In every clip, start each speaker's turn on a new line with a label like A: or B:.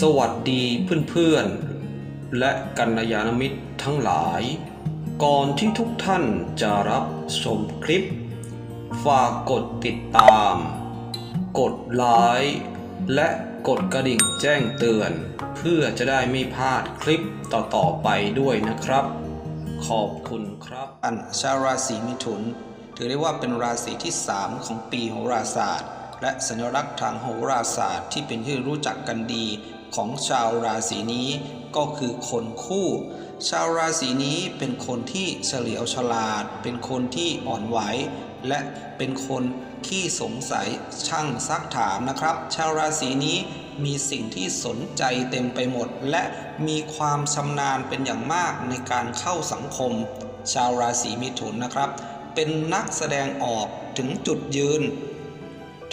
A: สวัสดีเพื่อนๆ และกัลยาณมิตรทั้งหลาย ก่อนที่ทุกท่านจะรับชมคลิป ฝากกดติดตาม กดไลค์และกดกระดิ่งแจ้งเตือน เพื่อจะได้ไม่พลาดคลิปต่อๆไปด้วยนะครับ ขอบคุณครับ อันชาวราศีมิถุน ถือได้ว่าเป็นราศีที่ 3 ของปีโหราศาสตร์ และสัญลักษณ์ทางโหราศาสตร์ที่เป็นที่รู้จักกันดี ของชาวราศีนี้ก็คือคนคู่ ชาวราศีนี้เป็นคนที่เฉลียวฉลาด เป็นคนที่อ่อนไหว และเป็นคนขี้สงสัยช่างซักถามนะครับ ชาวราศีนี้มีสิ่งที่สนใจเต็มไปหมด และมีความชำนาญเป็นอย่างมากในการเข้าสังคม ชาวราศีมิถุนนะครับ เป็นนักแสดงออกถึงจุดยืน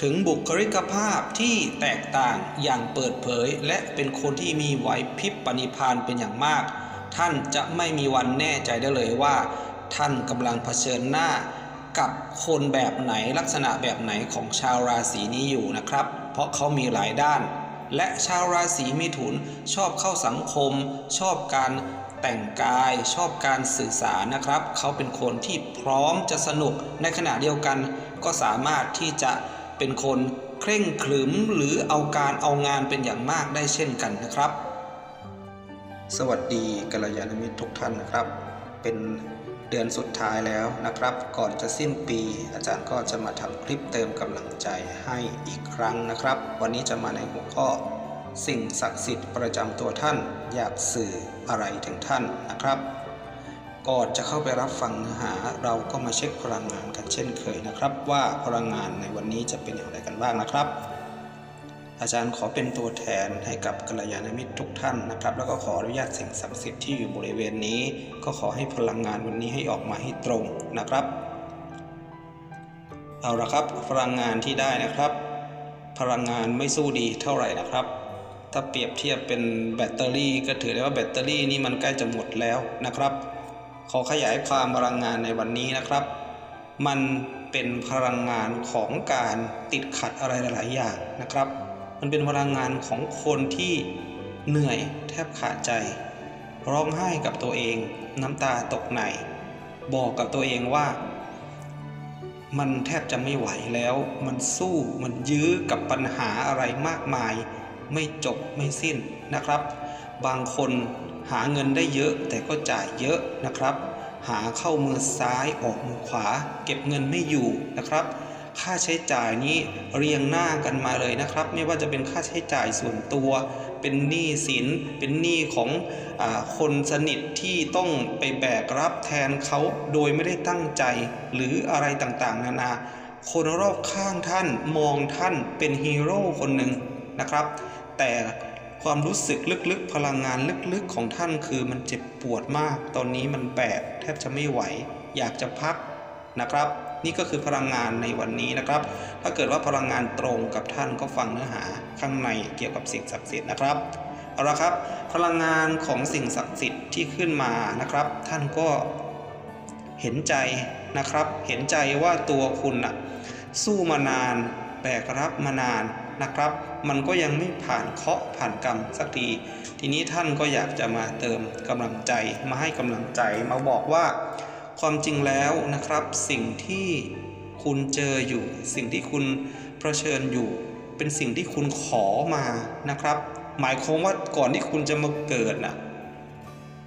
A: ถึงบุคลิกภาพที่แตกต่างอย่างเปิดเผย และเป็นคนที่มีไหวพริบปณิพานเป็นอย่างมาก ท่านจะไม่มีวันแน่ใจได้เลยว่า ท่านกำลังเผชิญหน้า กับคนแบบไหนลักษณะแบบไหนของชาวราศีนี้อยู่นะครับ เพราะเขามีหลายด้าน และชาวราศีมิถุนชอบเข้าสังคม ชอบการแต่งกายชอบการสื่อสารนะครับ เขาเป็นคนที่พร้อมจะสนุกในขณะเดียวกันก็สามารถที่จะ เป็นคนเคร่งขรึมหรือเอาการเอางานเป็นอย่างมากได้เช่นกันนะครับ สวัสดีกัลยาณมิตรทุกท่านนะครับ เป็นเดือนสุดท้ายแล้วนะครับ ก่อนจะสิ้นปี อาจารย์ก็จะมาทำคลิปเติมกำลังใจให้อีกครั้งนะครับ วันนี้จะมาในหัวข้อสิ่งศักดิ์สิทธิ์ประจำตัวท่าน อยากสื่ออะไรถึงท่านนะครับ ก่อนจะเข้าไปรับฟังเนื้อหา เราก็มาเช็คพลังงานกันเช่นเคยนะครับ ว่าพลังงานในวันนี้จะเป็นอย่างไรกันบ้างนะครับ อาจารย์ขอเป็นตัวแทนให้กับกัลยาณมิตรทุกท่านนะครับ แล้วก็ขออนุญาตสิ่งศักดิ์สิทธิ์ที่อยู่บริเวณนี้ ก็ขอให้พลังงานวันนี้ให้ออกมาให้ตรงนะครับ เอาละครับพลังงานที่ได้นะครับ พลังงานไม่สู้ดีเท่าไหร่นะครับถ้าเปรียบเทียบเป็นแบตเตอรี่ก็ถือได้ว่าแบตเตอรี่นี่มันใกล้จะหมดแล้วนะครับ ขอขยายความพลังงานในวันนี้นะครับ มันเป็นพลังงานของการติดขัดอะไรหลาย ๆ อย่างนะครับ มันเป็นพลังงานของคนที่เหนื่อยแทบขาดใจ ร้องไห้กับตัวเอง น้ำตาตกในบอกกับตัวเองว่า มันแทบจะไม่ไหวแล้ว มันสู้มันยื้อกับปัญหาอะไรมากมาย ไม่จบไม่สิ้นนะครับ บางคนหาเงินได้เยอะแต่ก็จ่ายเยอะนะครับ หาเข้ามือซ้ายออกมือขวา เก็บเงินไม่อยู่นะครับ ค่าใช้จ่ายนี้เรียงหน้ากันมาเลยนะครับ ไม่ว่าจะเป็นค่าใช้จ่ายส่วนตัว เป็นหนี้สิน เป็นหนี้ของอคนสนิทที่ต้องไปแบกรับแทนเขาโดยไม่ได้ตั้งใจหรืออะไรต่างๆ นานาคนรอบข้างท่านมองท่านเป็นฮีโร่คนหนึ่งนะครับ แต่ ความรู้สึกลึกๆ พลังงานลึกๆของท่านคือมันเจ็บปวดมาก ตอนนี้มันแบกแทบจะไม่ไหว อยากจะพักนะครับ นี่ก็คือพลังงานในวันนี้นะครับ ถ้าเกิดว่าพลังงานตรงกับท่านก็ฟังเนื้อหาข้างในเกี่ยวกับสิ่งศักดิ์สิทธิ์นะครับเอาละครับพลังงานของสิ่งศักดิ์สิทธิ์ที่ขึ้นมานะครับ ท่านก็เห็นใจนะครับ เห็นใจว่าตัวคุณนะสู้มานาน แบกรับมานาน นะครับ มันก็ยังไม่ผ่านเคาะผ่านกรรมสักที ทีนี้ท่านก็อยากจะมาเติมกำลังใจมาให้กำลังใจมาบอกว่า ความจริงแล้วนะครับ สิ่งที่คุณเจออยู่ สิ่งที่คุณเผชิญอยู่ เป็นสิ่งที่คุณขอมานะครับ หมายความว่าก่อนที่คุณจะมาเกิดนะ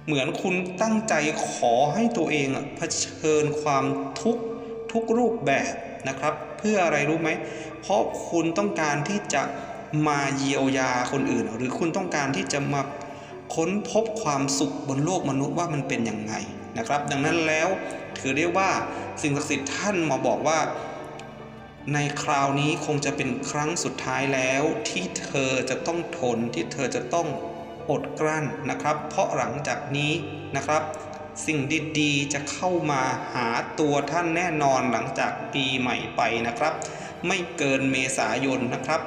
A: เหมือนคุณตั้งใจขอให้ตัวเองเผชิญความทุกข์ทุกรูปแบบนะครับ พื่ออะไรรู้ไหม เพราะคุณต้องการที่จะมาเยียวยาคนอื่น หรือคุณต้องการที่จะมาค้นพบความสุขบนโลกมนุษย์ว่ามันเป็นยังไงนะครับ ดังนั้นแล้วถือได้ว่าสิ่งศักดิ์สิทธิ์ท่านมาบอกว่า ในคราวนี้คงจะเป็นครั้งสุดท้ายแล้ว ที่เธอจะต้องทนที่เธอจะต้องอดกลั้นนะครับ เพราะหลังจากนี้นะครับ สิ่งดีๆ จะเข้ามาหาตัวท่านแน่นอนหลังจากปีใหม่ไปนะครับ ไม่เกินเมษายนนะครับ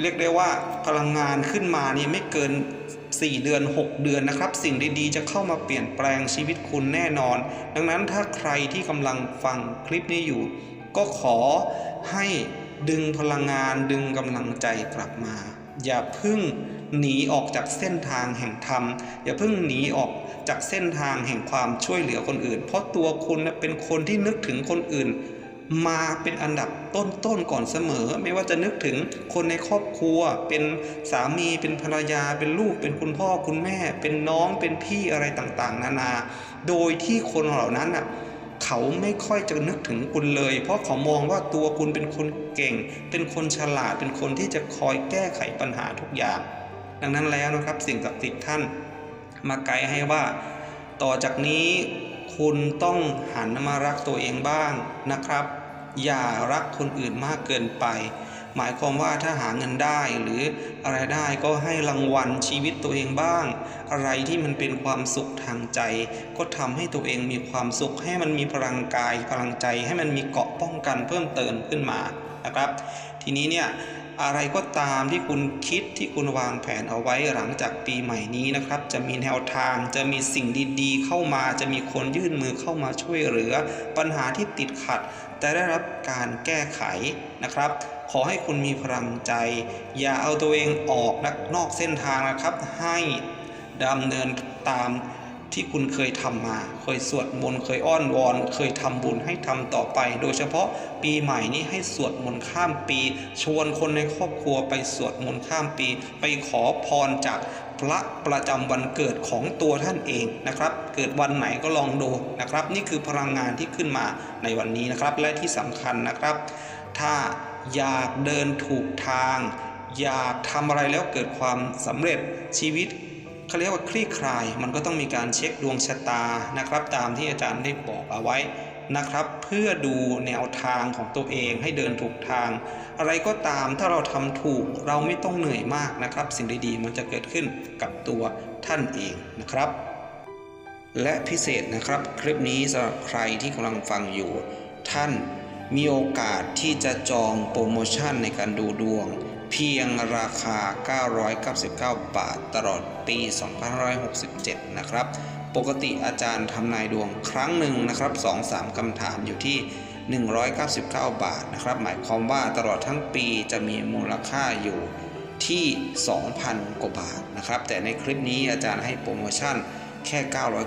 A: เรียกได้ว่าพลังงานขึ้นมานี่ไม่เกิน 4 เดือน 6 เดือนนะครับ สิ่งดีๆ จะเข้ามาเปลี่ยนแปลงชีวิตคุณแน่นอน ดังนั้นถ้าใครที่กำลังฟังคลิปนี้อยู่ ก็ขอให้ดึงพลังงานดึงกำลังใจกลับมา อย่าพึ่ง หนีออกจากเส้นทางแห่งธรรม อย่าเพิ่งหนีออกจากเส้นทางแห่งความช่วยเหลือคนอื่น เพราะตัวคุณเป็นคนที่นึกถึงคนอื่น มาเป็นอันดับต้นๆก่อนเสมอ ไม่ว่าจะนึกถึงคนในครอบครัว เป็นสามีเป็นภรรยา เป็นลูก เป็นคุณพ่อคุณแม่ เป็นน้องเป็นพี่อะไรต่างๆ นานา โดยที่คนเหล่านั้นน่ะเขาไม่ค่อยจะนึกถึงคุณเลย เพราะเขามองว่าตัวคุณเป็นคนเก่ง เป็นคนฉลาด เป็นคนที่จะคอยแก้ไขปัญหาทุกอย่าง ดังนั้นแล้วนะครับสิ่งศักดิ์สิทธิ์ท่านมาไกด์ให้ว่า ต่อจากนี้คุณต้องหันมารักตัวเองบ้างนะครับ อย่ารักคนอื่นมากเกินไป หมายความว่าถ้าหาเงินได้หรืออะไรได้ก็ให้รางวัลชีวิตตัวเองบ้าง อะไรที่มันเป็นความสุขทางใจ ก็ทำให้ตัวเองมีความสุข ให้มันมีพลังกายพลังใจ ให้มันมีเกาะป้องกันเพิ่มเติมขึ้นมานะครับ ทีนี้เนี่ย อะไรก็ตามที่คุณคิดที่คุณวางแผนเอาไว้หลังจากปีใหม่นี้นะครับ จะมีแนวทางจะมีสิ่งดีๆ เข้ามาจะมีคนยื่นมือเข้ามาช่วยเหลือ ปัญหาที่ติดขัดจะได้รับการแก้ไขนะครับ ขอให้คุณมีพลังใจ อย่าเอาตัวเองออกนอกเส้นทางนะครับ ให้ดำเนินตาม ที่คุณเคยทำมา เคยสวดมนต์ เคยอ้อนวอน เคยทำบุญให้ทำต่อไป โดยเฉพาะปีใหม่นี้ให้สวดมนต์ข้ามปี ชวนคนในครอบครัวไปสวดมนต์ข้ามปี ไปขอพรจากพระประจำวันเกิดของตัวท่านเองนะครับ เกิดวันไหนก็ลองดูนะครับ นี่คือพลังงานที่ขึ้นมาในวันนี้นะครับ และที่สำคัญนะครับ ถ้าอยากเดินถูกทาง อยากทำอะไรแล้วเกิดความสำเร็จชีวิต เขาเรียกว่าคลี่คลาย มันก็ต้องมีการเช็คดวงชะตานะครับ ตามที่อาจารย์ได้บอกเอาไว้นะครับ เพื่อดูแนวทางของตัวเองให้เดินถูกทาง อะไรก็ตามถ้าเราทำถูกเราไม่ต้องเหนื่อยมากนะครับ สิ่งดีๆมันจะเกิดขึ้นกับตัวท่านเองนะครับ และพิเศษนะครับ คลิปนี้สำหรับใครที่กำลังฟังอยู่ ท่าน มีโอกาสที่จะจองโปรโมชั่นในการดูดวง เพียงราคา 999 บาทตลอดปี 2567 นะครับ ปกติอาจารย์ทำนายดวงครั้งหนึ่งนะครับ 2-3 คำถามอยู่ที่ 199 บาทนะครับ หมายความว่าตลอดทั้งปีจะมีมูลค่าอยู่ที่ 2,000 กว่าบาทนะครับ แต่ในคลิปนี้อาจารย์ให้โปรโมชั่นแค่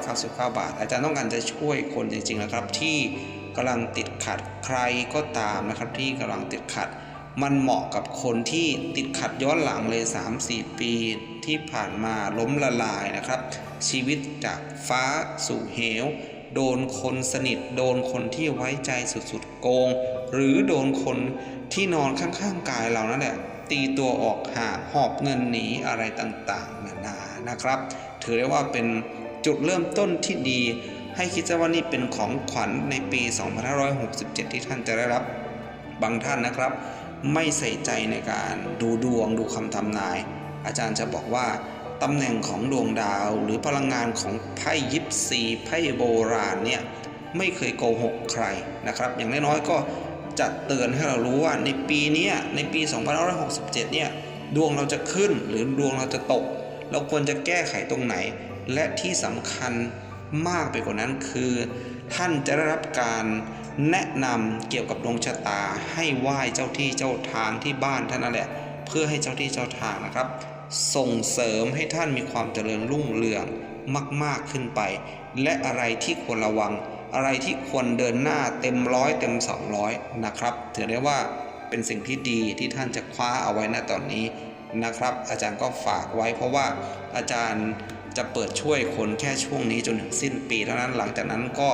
A: 999 บาท อาจารย์ต้องการจะช่วยคนจริงๆนะครับที่ กำลังติดขัดใครก็ตามนะครับที่กำลังติดขัด มันเหมาะกับคนที่ติดขัดย้อนหลังเลย 3-4 ปีที่ผ่านมาล้มละลายนะครับ ชีวิตจากฟ้าสู่เหว โดนคนสนิท โดนคนที่ไว้ใจสุดๆโกง หรือโดนคนที่นอนข้างๆกายเรานั่นแหละตีตัวออกห่าหอบเงินหนีอะไรต่างๆนานานะครับ ถือได้ว่าเป็นจุดเริ่มต้นที่ดี ให้คิดซะว่านี่เป็นของขวัญในปี 2567 ที่ท่านจะได้รับบางท่านนะครับ ไม่ใส่ใจในการดูดวงดูคำทำนาย อาจารย์จะบอกว่าตำแหน่งของดวงดาว หรือพลังงานของไพ่ยิปซีไพ่โบราณเนี่ยไม่เคยโกหกใครนะครับ อย่างน้อยๆก็จะเตือนให้เรารู้ว่าในปีนี้ในปี 2567 เนี่ยดวงเราจะขึ้นหรือดวงเราจะตก เราควรจะแก้ไขตรงไหน และที่สำคัญ มากไปกว่านั้นคือ ท่านจะได้รับการแนะนำเกี่ยวกับดวงชะตา ให้ไหว้เจ้าที่เจ้าทางที่บ้านท่านนั่นแหละ เพื่อให้เจ้าที่เจ้าทางนะครับ ส่งเสริมให้ท่านมีความเจริญรุ่งเรืองมาก ๆขึ้นไป และอะไรที่ควรระวัง อะไรที่ควรเดินหน้าเต็มร้อยเต็ม 200 นะครับถือได้ว่าเป็นสิ่งที่ดีที่ท่านจะคว้าเอาไว้ณตอนนี้นะครับ อาจารย์ก็ฝากไว้เพราะว่าอาจารย์ จะเปิดช่วยคนแค่ช่วงนี้จนถึงสิ้นปี เท่านั้นหลังจากนั้นก็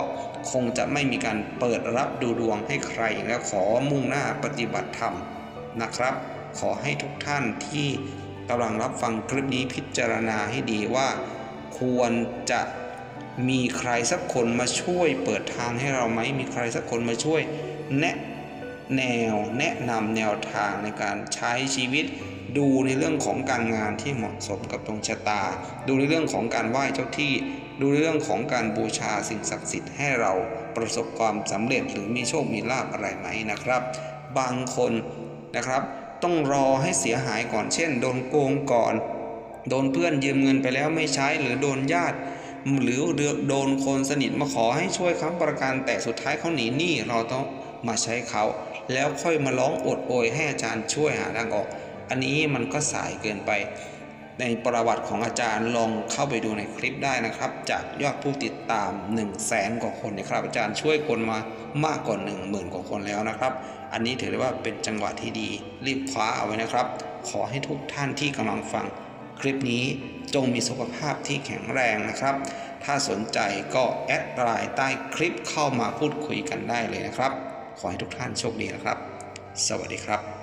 A: คงจะไม่มีการเปิดรับดูดวงให้ใครแล้วขอมุ่งหน้าปฏิบัติธรรมนะครับ ขอให้ทุกท่านที่กำลังรับฟังคลิปนี้พิจารณาให้ดีว่า ควรจะมีใครสักคนมาช่วยเปิดทางให้เราไหมมีใครสักคนมาช่วยแนะแนวแนะนำแนวทางในการใช้ชีวิต ดูในเรื่องของการงานที่เหมาะสมกับดวงชะตา ดูในเรื่องของการไหว้เจ้าที่ ดูในเรื่องของการบูชาสิ่งศักดิ์สิทธิ์ให้เราประสบความสำเร็จหรือมีโชคมีลาภอะไรไหมนะครับ บางคนนะครับ ต้องรอให้เสียหายก่อนเช่น โดนโกงก่อน โดนเพื่อนยืมเงินไปแล้วไม่ใช้หรือโดนญาติหรือโดนคนสนิทมาขอให้ช่วยค้ำประกันแต่สุดท้ายเขาหนีหนี้เราต้องมาใช้เขา แล้วค่อยมาร้องอดโอยให้อาจารย์ช่วยหาทางออก อันนี้มันก็สายเกินไป ในประวัติของอาจารย์ลองเข้าไปดูในคลิปได้นะครับ จากยอดผู้ติดตาม1 0 0 0 0แสนกว่าคนนะครับ อาจารย์ช่วยคนมามากกว่า 1 0,000 กว่าคนแล้วนะครับ อันนี้ถือได้ว่าเป็นจังหวะที่ดี รีบคว้าเอาไว้นะครับ ขอให้ทุกท่านที่กำลังฟังคลิปนี้จงมีสุขภาพที่แข็งแรงนะครับ ถ้าสนใจก็แอดไลน์ใต้คลิปเข้ามาพูดคุยกันได้เลยนะครับ ขอให้ทุกท่านโชคดีนะครับ สวัสดีครับ